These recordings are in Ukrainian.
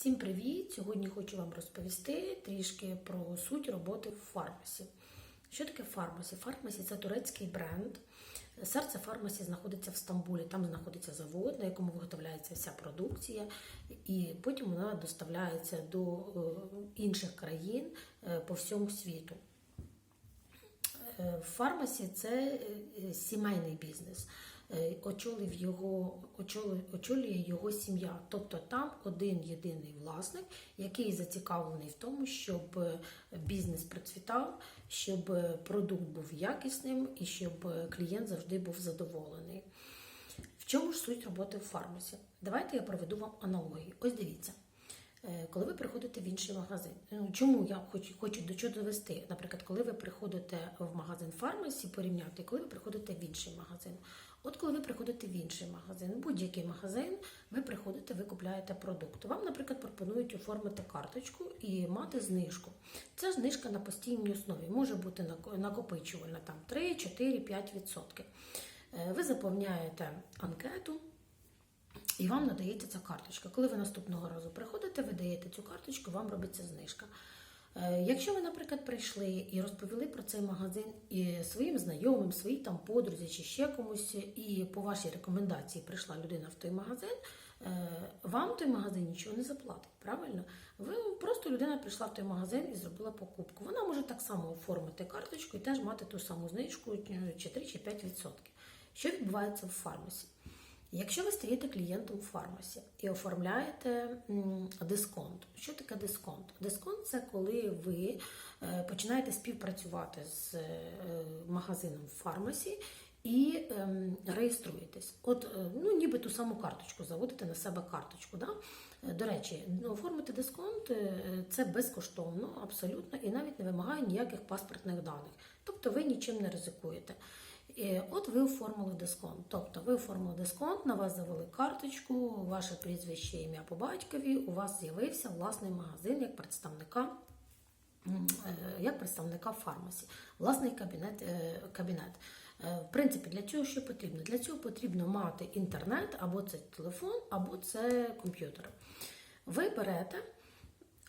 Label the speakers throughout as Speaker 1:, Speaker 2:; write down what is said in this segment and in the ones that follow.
Speaker 1: Всім привіт! Сьогодні хочу вам розповісти трішки про суть роботи в фармасі. Що таке фармасі? Фармасі це турецький бренд. Серце фармасі знаходиться в Стамбулі. Там знаходиться завод, на якому виготовляється вся продукція, і потім вона доставляється до е, інших країн е, по всьому світу. Е, фармасі це сімейний бізнес. Е, Очолив його, очолює, очолює його сім'я. Тобто там один єдиний власник, який зацікавлений в тому, щоб е, бізнес процвітав, щоб е, продукт був якісним і щоб клієнт завжди був задоволений. В чому ж суть роботи в фармасі? Давайте я проведу вам аналогію. Ось дивіться. Е, Коли ви приходите в інший магазин, Ну, чому я хочу, хочу до чого довести? Наприклад, коли ви приходите в магазин фармасі, порівняти, коли ви приходите в інший магазин. От коли ви приходите в інший магазин, будь-який магазин, ви приходите, ви купляєте продукт. Вам, наприклад, пропонують оформити карточку і мати знижку. Це знижка на постійній основі, може бути нако- накопичувальна там 3, 4, 5%. Е, Ви заповняєте анкету. І вам надається ця карточка. Коли ви наступного разу приходите, ви даєте цю карточку, вам робиться знижка. Е, Якщо ви, наприклад, прийшли і розповіли про цей магазин і своїм знайомим, своїй там подрузі чи ще комусь, і по вашій рекомендації прийшла людина в той магазин, е, вам той магазин нічого не заплатить, правильно? Ви просто людина прийшла в той магазин і зробила покупку. Вона може так само оформити карточку і теж мати ту саму знижку е, чи 3 чи 5%. Що відбувається в фармасі? Якщо ви стаєте клієнтом в фармасі і оформляєте дисконт, що таке дисконт? Дисконт це коли ви е, починаєте співпрацювати з е, магазином в фармасі і ем, реєструєтесь. От, е, ну, ніби ту саму карточку, заводите на себе карточку. Да? До речі, ну, оформити дисконт це безкоштовно, абсолютно, і навіть не вимагає ніяких паспортних даних. Тобто ви нічим не ризикуєте. І От ви оформили дисконт. Тобто ви оформили дисконт, на вас завели карточку, ваше прізвище, ім'я по батькові, у вас з'явився власний магазин як представника, е, як представника фармасі, власний кабінет. е, кабінет. Е, В принципі, для цього що потрібно? Для цього потрібно мати інтернет, або це телефон, або це комп'ютер. Ви берете.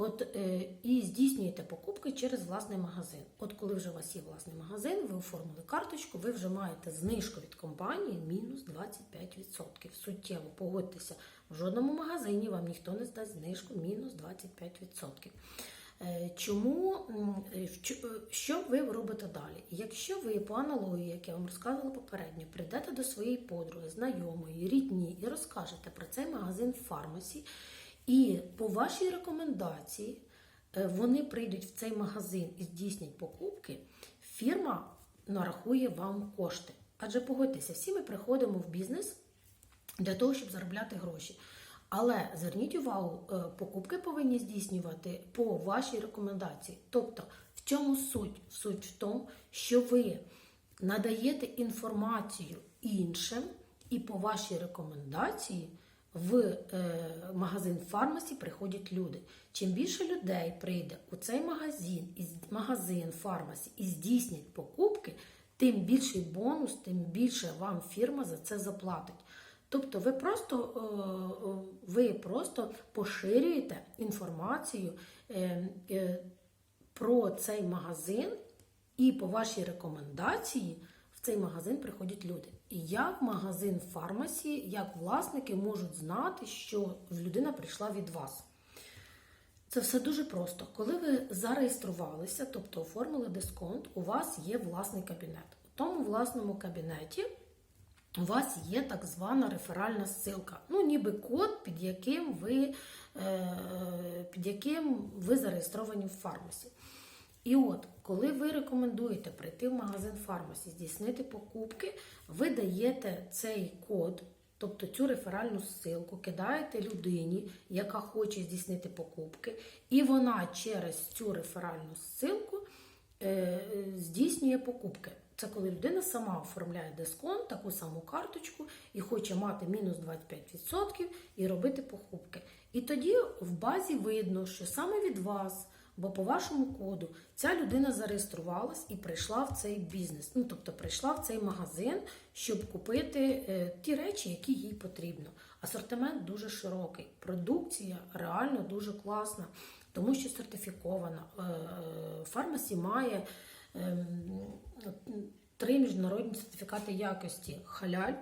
Speaker 1: От е, і здійснюєте покупки через власний магазин. От коли вже у вас є власний магазин, ви оформили карточку, ви вже маєте знижку від компанії мінус 25%. Суттєво погодьтеся, в жодному магазині вам ніхто не здасть знижку мінус 25%. Е, Чому е, що ви робите далі? Якщо ви по аналогії, як я вам розказувала попередньо, прийдете до своєї подруги, знайомої, рідні і розкажете про цей магазин в фармасі, і по вашій рекомендації е, вони прийдуть в цей магазин і здійснять покупки, фірма нарахує вам кошти. Адже погодьтеся, всі ми приходимо в бізнес для того, щоб заробляти гроші. Але зверніть увагу, е, покупки повинні здійснювати по вашій рекомендації. Тобто, в чому суть? Суть в тому, що ви надаєте інформацію іншим, і по вашій рекомендації в е, магазин фармасі приходять люди. Чим більше людей прийде у цей магазин, магазин фармасі і здійснять покупки, тим більший бонус, тим більше вам фірма за це заплатить. Тобто ви просто, е, е, ви просто поширюєте інформацію про цей магазин, і по вашій рекомендації цей магазин приходять люди. І як магазин фармасі, як власники можуть знати, що людина прийшла від вас. Це все дуже просто. Коли ви зареєструвалися, тобто оформили дисконт, у вас є власний кабінет. У тому власному кабінеті у вас є так звана реферальна ссылка. Ну, ніби код, під яким ви, е, під яким ви зареєстровані в фармасі. І от, коли ви рекомендуєте прийти в магазин фармасі, здійснити покупки, ви даєте цей код, тобто цю реферальну ссылку, кидаєте людині, яка хоче здійснити покупки, і вона через цю реферальну ссылку е, здійснює покупки. Це коли людина сама оформляє дисконт, таку саму карточку і хоче мати мінус 25% і робити покупки. І тоді в базі видно, що саме від вас, бо по вашому коду ця людина зареєструвалась і прийшла в цей бізнес. Ну, тобто прийшла в цей магазин, щоб купити е, ті речі, які їй потрібно. Асортимент дуже широкий, продукція реально дуже класна, тому що сертифікована. Е, е, Фармасі має ем, три міжнародні сертифікати якості: халяль,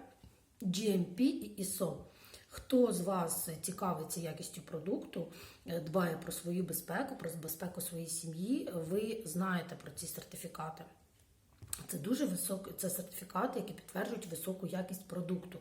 Speaker 1: GMP і ISO. Хто з вас цікавиться якістю продукту, е, дбає про свою безпеку, про безпеку своєї сім'ї, ви знаєте про ці сертифікати. Це дуже високі це сертифікати, які підтверджують високу якість продукту.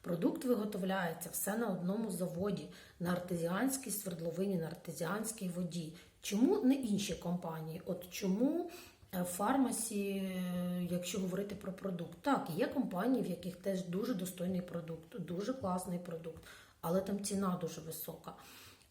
Speaker 1: Продукт виготовляється все на одному заводі, на артезіанській свердловині, на артезіанській воді. Чому не інші компанії? От чому фармасі, е, якщо говорити про продукт, так, є компанії, в яких теж дуже достойний продукт, дуже класний продукт, але там ціна дуже висока.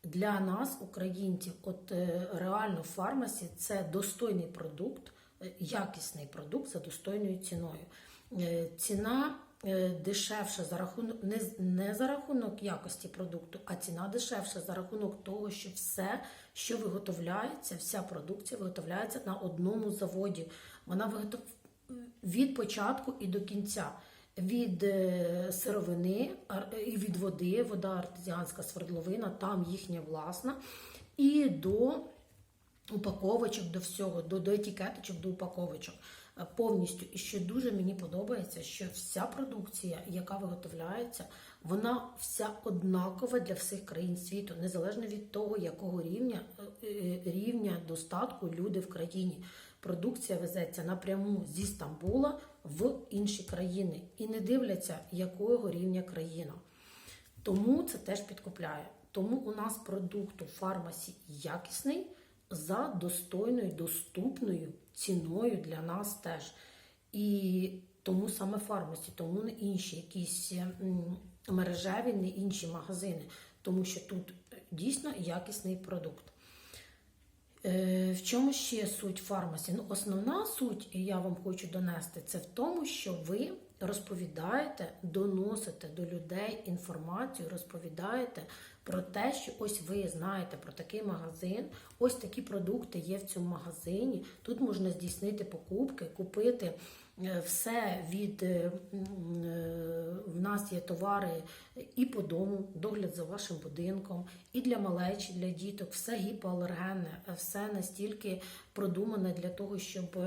Speaker 1: Для нас, українців, от е, реально фармасі це достойний продукт, е, якісний продукт за достойною ціною. Е, Ціна е, дешевша за рахунок не, не за рахунок якості продукту, а ціна дешевша за рахунок того, що все, що виготовляється, вся продукція виготовляється на одному заводі. Вона виготов... від початку і до кінця. Від е, сировини і від води, вода артезіанська свердловина, там їхня власна, і до упаковочок до всього, до, до етикеточок, до упаковочок повністю. І що дуже мені подобається, що вся продукція, яка виготовляється, вона вся однакова для всіх країн світу, незалежно від того, якого рівня е, е, рівня достатку люди в країні. Продукція везеться напряму зі Стамбула в інші країни і не дивляться, якого рівня країна. Тому це теж підкупляє. Тому у нас продукт у фармасі якісний за достойною, доступною ціною для нас теж. І тому саме фармасі, тому не інші якісь мережеві, не інші магазини, тому що тут дійсно якісний продукт. Е, В чому ще суть фармасі? Ну, основна суть, я вам хочу донести, це в тому, що ви розповідаєте, доносите до людей інформацію, розповідаєте про те, що ось ви знаєте про такий магазин, ось такі продукти є в цьому магазині. Тут можна здійснити покупки, купити все від е, е, в нас є товари і по дому, догляд за вашим будинком, і для малечі, для діток, все гіпоалергенне, все настільки продумане для того, щоб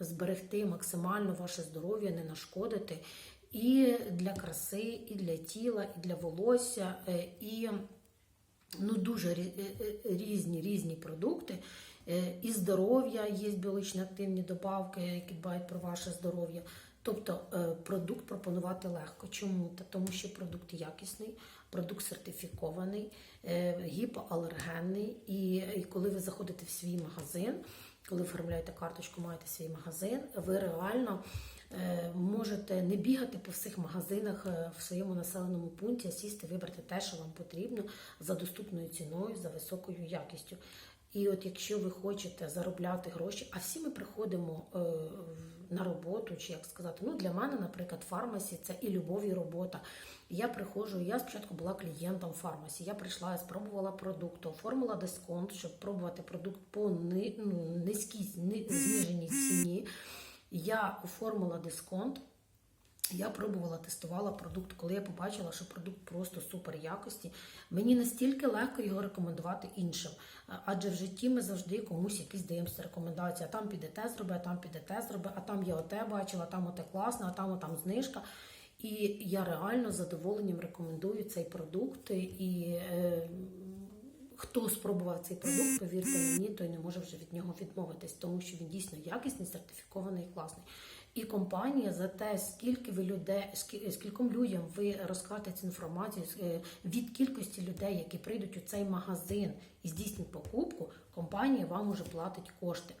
Speaker 1: зберегти максимально ваше здоров'я, не нашкодити. І для краси, і для тіла, і для волосся, е, і ну, дуже рі- е, е, різні різні продукти. Е, І здоров'я є біологічно активні добавки, які дбають про ваше здоров'я. Тобто е, продукт пропонувати легко. Чому? Та тому що продукт якісний, продукт сертифікований, е, гіпоалергенний. І, коли ви заходите в свій магазин, коли оформляєте карточку, маєте свій магазин, ви реально можете не бігати по всіх магазинах в своєму населеному пункті, а сісти, вибрати те, що вам потрібно за доступною ціною, за високою якістю. І от якщо ви хочете заробляти гроші, а всі ми приходимо е, на роботу, чи як сказати, ну для мене, наприклад, фармасі це і любов, і робота. Я приходжу, я спочатку була клієнтом фармасі. Я прийшла, я спробувала продукт, оформила дисконт, щоб пробувати продукт по ну, низькій ни- зниженій ціні. Я оформила дисконт. Я пробувала, тестувала продукт, коли я побачила, що продукт просто супер якості. Мені настільки легко його рекомендувати іншим. Адже в житті ми завжди комусь якісь даємо рекомендації. А там піде те зроби, а там піде те зроби, а там я оте бачила, а там оте класно, а там там знижка. І я реально з задоволенням рекомендую цей продукт. І е, хто спробував цей продукт, повірте мені, той не може вже від нього відмовитись, тому що він дійсно якісний, сертифікований і класний. І компанія за те, скільки ви людей, скі- скільком людям ви розкажете цю інформацію е, від кількості людей, які прийдуть у цей магазин і здійснять покупку, компанія вам уже платить кошти.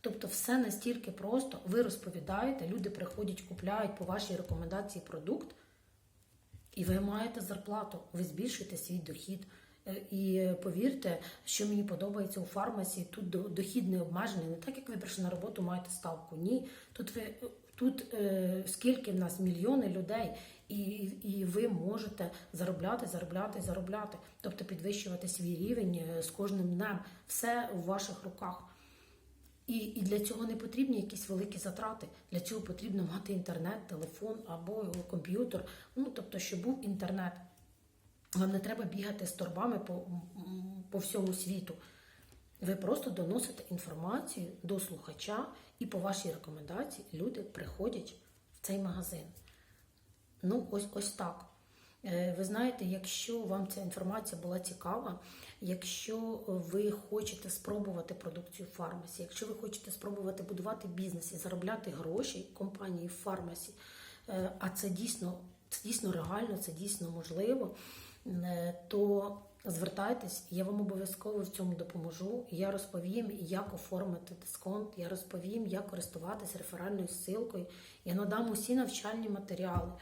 Speaker 1: Тобто все настільки просто, ви розповідаєте, люди приходять, купляють по вашій рекомендації продукт, і ви маєте зарплату, ви збільшуєте свій дохід. Е, І повірте, що мені подобається у фармасі, тут до- дохід не обмежений. Не так, як ви прийшли на роботу, маєте ставку. Ні. Тут ви тут е, скільки в нас мільйони людей, і, і ви можете заробляти, заробляти, заробляти, тобто підвищувати свій рівень е, з кожним днем. Все у ваших руках. І, і для цього не потрібні якісь великі затрати. Для цього потрібно мати інтернет, телефон або комп'ютер. Ну тобто, щоб був інтернет. Вам не треба бігати з торбами по, по всьому світу. Ви просто доносите інформацію до слухача, і по вашій рекомендації люди приходять в цей магазин. Ну, ось ось так. Е, Ви знаєте, якщо вам ця інформація була цікава, якщо ви хочете спробувати продукцію фармасі, якщо ви хочете спробувати будувати бізнес і заробляти гроші компанії фармасі, е, а це дійсно, це дійсно реально, це дійсно можливо, то звертайтесь, я вам обов'язково в цьому допоможу. Я розповім, як оформити дисконт, я розповім, як користуватися реферальною ссылкою. Я надам усі навчальні матеріали.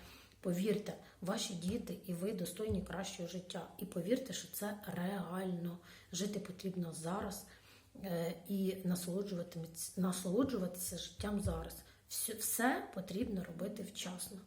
Speaker 1: Повірте, ваші діти і ви достойні кращого життя. І повірте, що це реально. Жити потрібно зараз е, і насолоджуватися життям зараз. Все потрібно робити вчасно.